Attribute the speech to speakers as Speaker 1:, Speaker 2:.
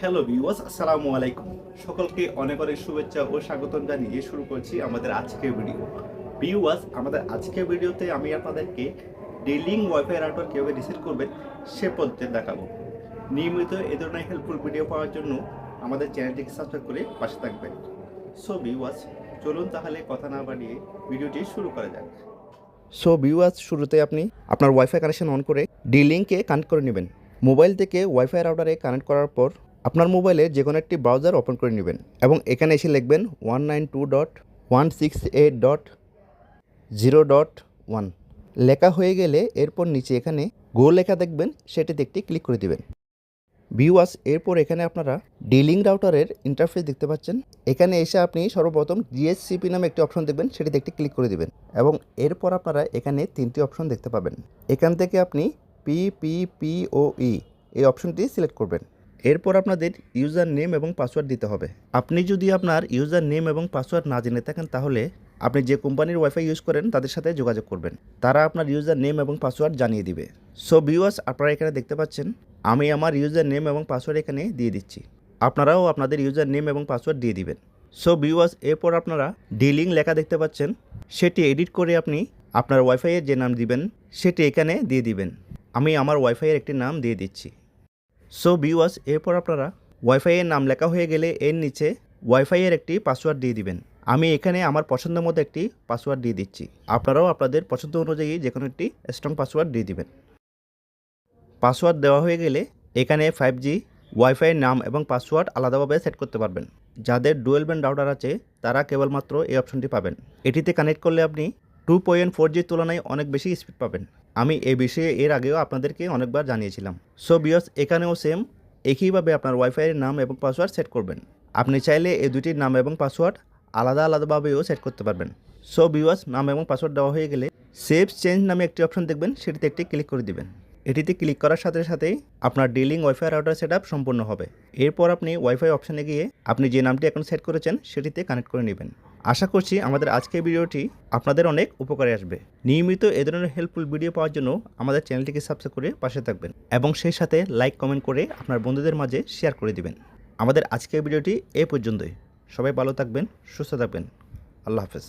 Speaker 1: Hello viewers আসসালামু আলাইকুম। সকলকে অনেক অনেক শুভেচ্ছা ও স্বাগতম জানিয়ে শুরু করছি আমাদের আজকের ভিডিও ভিউয়ার্স আমাদের আজকের ভিডিওতে আমি আপনাদেরকে ডেলিং ওয়াইফাই রাউটার কীভাবে রিসেট করবেন, সে পদ্ধতি দেখাবো। নিয়মিত এ ধরনের হেল্পফুল ভিডিও পাওয়ার জন্য আমাদের চ্যানেলটিকে সাবস্ক্রাইব করে পাশে থাকবেন। সো ভিউয়ার্স চলুন তাহলে কথা না বাড়িয়ে ভিডিওটি শুরু করা যাক। সো ভিউয়ার্স শুরুতে আপনি আপনার ওয়াইফাই কানেকশন অন করে ডি লিঙ্কে কানেক্ট করে নেবেন। মোবাইল থেকে ওয়াইফাই রাউটারে কানেক্ট করার পর আপনার মোবাইলে যে কোনো একটি ব্রাউজার ওপেন করে নেবেন এবং এখানে এসে লিখবেন one nine two dot one six eight dot zero dot one লেখা হয়ে গেলে এরপর নিচে এখানে গো লেখা দেখবেন, সেটিতে একটি ক্লিক করে দিবেন। ভিউয়ার্স এরপর এখানে আপনারা ডিলিং রাউটারের ইন্টারফেস দেখতে পাচ্ছেন। এখানে এসে আপনি সর্বপ্রথম জিএসসিপি নামে একটি অপশন দেখবেন, সেটিতে একটি ক্লিক করে দিবেন এবং এরপর আপনারা এখানে তিনটি অপশন দেখতে পাবেন। এখান থেকে আপনি P P P O E এই অপশনটি সিলেক্ট করবেন। এরপর আপনাদের ইউজার নেম এবং পাসওয়ার্ড দিতে হবে। আপনি যদি আপনার ইউজার নেম এবং পাসওয়ার্ড না জেনে থাকেন, তাহলে আপনি যে কোম্পানির ওয়াইফাই ইউজ করেন, তাদের সাথে যোগাযোগ করবেন। তারা আপনার ইউজার নেম এবং পাসওয়ার্ড জানিয়ে দিবে। সো ভিউয়ার্স আপনারা এখানে দেখতে পাচ্ছেন, আমি আমার ইউজার নেম এবং পাসওয়ার্ড এখানে দিয়ে দিচ্ছি। আপনারাও আপনাদের ইউজার নেম এবং পাসওয়ার্ড দিয়ে দিবেন। সো ভিউয়ার্স এরপর আপনারা ডিলিং লেখা দেখতে পাচ্ছেন। সেটি এডিট করে আপনি আপনার ওয়াইফাইয়ের যে নাম দিবেন, সেটি এখানে দিয়ে দিবেন। আমি আমার ওয়াইফাইয়ের একটি নাম দিয়ে দিচ্ছি। সো ভিউয়ার্স এরপর আপনারা ওয়াইফাইয়ের নাম লেখা হয়ে গেলে এর নিচে ওয়াইফাইয়ের একটি পাসওয়ার্ড দিয়ে দিবেন। আমি এখানে আমার পছন্দ মতো একটি পাসওয়ার্ড দিয়ে দিচ্ছি। আপনারাও আপনাদের পছন্দ অনুযায়ী যে কোনো একটি স্ট্রং পাসওয়ার্ড দিয়ে দিবেন। পাসওয়ার্ড দেওয়া হয়ে গেলে এখানে ফাইভ জি ওয়াইফাইয়ের নাম এবং পাসওয়ার্ড আলাদাভাবে সেট করতে পারবেন। যাদের ডুয়েল ব্যান্ড রাউটার আছে, তারা কেবলমাত্র এই অপশনটি পাবেন। এটিতে কানেক্ট করলে আপনি টু পয়েন্ট ফোর জির তুলনায় অনেক বেশি স্পিড পাবেন। আমি এ বিষয়ে এর আগেও আপনাদেরকে অনেকবার জানিয়েছিলাম। সো বিয়স এখানেও সেম একইভাবে আপনার ওয়াইফাইয়ের নাম এবং পাসওয়ার্ড সেট করবেন। আপনি চাইলে এই দুটির নাম এবং পাসওয়ার্ড আলাদা আলাদাভাবেও সেট করতে পারবেন। সো বিওয়াস নাম এবং পাসওয়ার্ড দেওয়া হয়ে গেলে সেভ চেঞ্জ নামে একটি অপশন দেখবেন। সেটিতে একটি ক্লিক করে দিবেন। এটিতে ক্লিক করার সাথে সাথেই আপনার ডিলিং ওয়াইফাই রাউটার সেট সম্পূর্ণ হবে। এরপর আপনি ওয়াইফাই অপশানে গিয়ে আপনি যে নামটি এখন সেট করেছেন, সেটিতে কানেক্ট করে নেবেন। আশা করছি আমাদের আজকের ভিডিওটি আপনাদের অনেক উপকারে আসবে। নিয়মিত এ ধরনের হেল্পফুল ভিডিও পাওয়ার জন্য আমাদের চ্যানেলটিকে সাবস্ক্রাইব করে পাশে থাকবেন এবং সেই সাথে লাইক কমেন্ট করে আপনার বন্ধুদের মাঝে শেয়ার করে দিবেন। আমাদের আজকের ভিডিওটি এ পর্যন্তই। সবাই ভালো থাকবেন, সুস্থ থাকবেন। আল্লাহ হাফেজ।